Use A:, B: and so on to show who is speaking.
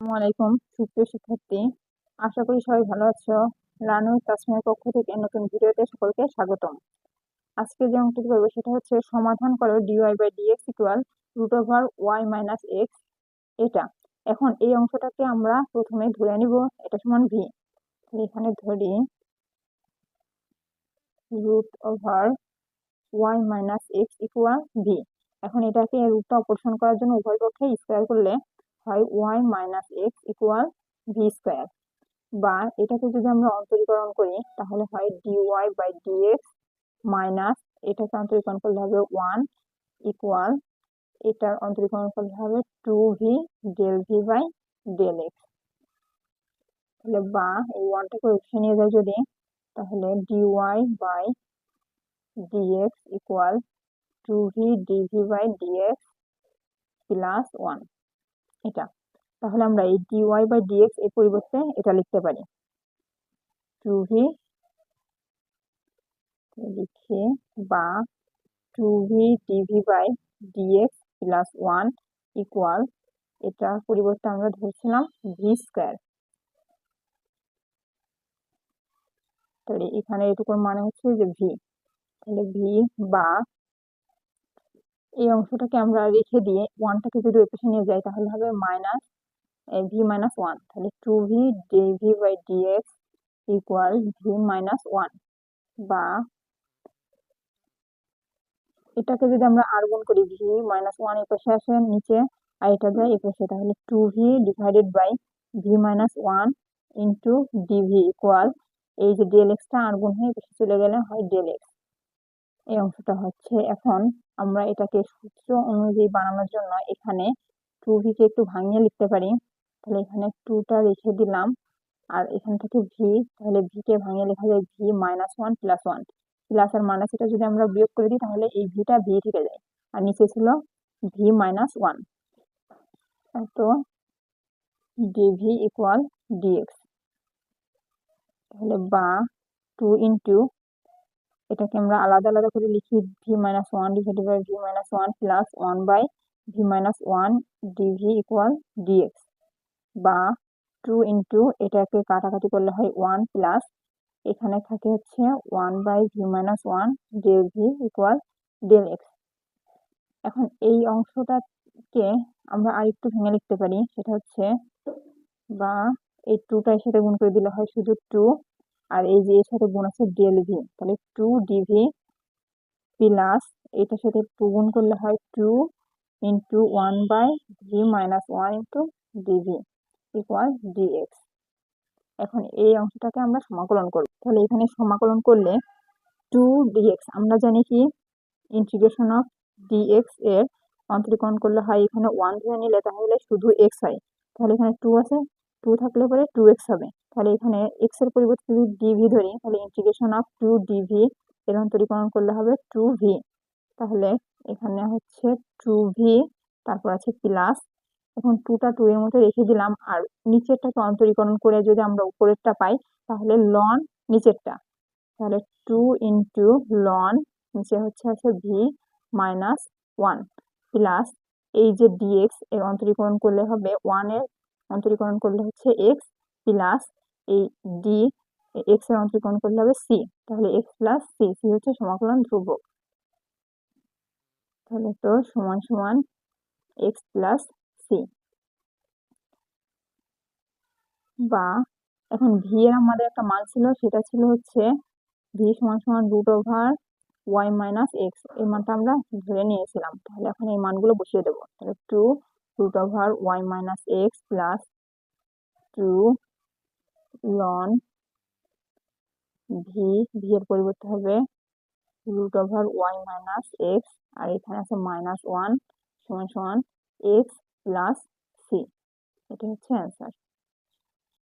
A: আলাইকুম, সুপ্রিয় শিক্ষার্থী। আশা করি সবাই ভালো আছো। রানু তাসমিয়ার পক্ষ থেকে নতুন ভিডিওতে সকলকে স্বাগতম। আজকে যে অঙ্কটি করব সেটা হচ্ছে সমাধান করো d y by d x equal root over y minus x এটা। এখন এই অংশটাকে আমরা প্রথমে ধরে নিব। এটা সমান ভি এখানে ধরি root over y minus x equal v এখন এটাকে রুটটা অপারেশন করার জন্য উভয় পক্ষে স্কোয়ার করলে হয় y minus x equal v square. বা এটাকে যদি আমরা অন্তরীকরণ করি, তাহলে হয় d y by d x minus এটাকে অন্তরীকরণ করলে হবে ওয়ান ইকুয়াল এটার অন্তরীকরণ করলে হবে two v del v by del x. তাহলে বা এই ওয়ানটাকে উঠে নিয়ে যায় যদি, তাহলে d y by d x equal to v d v by d x plus one. এটা। তাহলে আমরা এই ডিওয়াই বাই ডিএক্স এর পরিবর্তে এটা লিখতে পারি। টু ভি লিখে বা two v d v by d x plus one equal এটা পরিবর্তে আমরা ধরছিলাম ভি স্কোয়ার তাহলে এখানে এটুকুর মানে হচ্ছে যে ভি তাহলে ভি বা এই অংশটাকে আমরা রেখে দিয়ে ওয়ানটাকে যদি ওই পাশে নিয়ে যাই, তাহলে হবে মাইনাস ভি মাইনাস ওয়ান তাহলে two v d v by d x equal v minus one বা এটাকে যদি আমরা আর গুণ করি ভি মাইনাস ওয়ান এই পাশে আসে, নিচে আর এটা যায় এই পাশে, তাহলে two v divided by v minus one into d v equal এই যে ডেল এক্সটা আর গুণ হয়ে পাশে চলে গেলে হয় ডেল এক্স এই অংশটা হচ্ছে এখন আমরা এটাকে সূত্র অনুযায়ী বানানোর জন্য এখানে টু ভিকে একটু ভাঙিয়ে লিখতে পারি। তাহলে এখানে টুটা রেখে দিলাম। আর এখান থেকে ভি তাহলে ভিকে ভাঙিয়ে লেখা যায় v minus one plus one plus আর মাইনাস এটা যদি আমরা বিয়োগ করে দিই, তাহলে এই ভিটা ভি থেকে যায়। আর নিচে ছিল ভি মাইনাস ওয়ান তো d v equal d x তাহলে বা টু ইন্টু এটাকে আমরা আলাদা আলাদা করে লিখি v minus one divided by v minus one plus one by v minus one d v equal d x বা টু ইন্টু এটাকে কাটাকাটি করলে হয় ওয়ান প্লাস এখানে থাকে হচ্ছে one by v minus one del v equal del x এখন এই অংশটাকে আমরা আরেকটু ভেঙে লিখতে পারি, সেটা হচ্ছে বা এই টুটার সাথে গুণ করে দিলে হয় শুধু টু আর এই যে এর সাথে গুণ আছে ডেল ভি তাহলে টু ডিভি প্লাস এটার সাথে টু গুণ করলে হয় two into one by v minus one into d v equal d x এখন এই অংশটাকে আমরা সমাকলন করব। তাহলে এখানে সমাকলন করলে টু ডিএক্স আমরা জানি কি? ইন্টিগ্রেশন অফ ডিএক্স এর অন্তরীকরণ করলে হয় এখানে ওয়ান ধরে নিলে তাহলে শুধু এক্স হয়। তাহলে এখানে টু আছে টু থাকলে পরে টু এক্স হবে। তাহলে এখানে এক্সের পরিবর্তে যদি ডিভি ধরি, তাহলে ইন্টিগ্রেশন অফ টু ডিভি এর অন্তরীকরণ করলে হবে টু ভি তাহলে এখানে হচ্ছে টু ভি তারপর আছে প্লাস এখন টুটা টু এর মধ্যে রেখে দিলাম। আর নিচেরটাকে অন্তরীকরণ করে যদি আমরা উপরেরটা পাই, তাহলে লন নিচেরটা। তাহলে টু ইন্টু লন নিচে হচ্ছে আছে ভি মাইনাস ওয়ান প্লাস এই যে ডিএক্স এর অন্তরীকরণ করলে হবে ওয়ানের অন্তরীকরণ করলে হচ্ছে এক্স প্লাস এই ডি এক্সের অন্তরীকরণ করলে হবে সি তাহলে এক্স প্লাস সি সি হচ্ছে সমাকলন ধ্রুবক। তাহলে তো সমান সমান এক্স প্লাস সি বা এখন ভি এর আমাদের একটা মান ছিল, সেটা ছিল হচ্ছে ভি সমান সমান root over y minus x এই মানটা আমরা ধরে নিয়েছিলাম। তাহলে এখন এই মানগুলো বসিয়ে দেবো। তাহলে two root over y minus x plus two ln v v এর পরিবর্তে হবে root over y minus x আর এখানে আছে মাইনাস ওয়ান সমান সমান এক্স প্লাস সি এটা হচ্ছে অ্যান্সার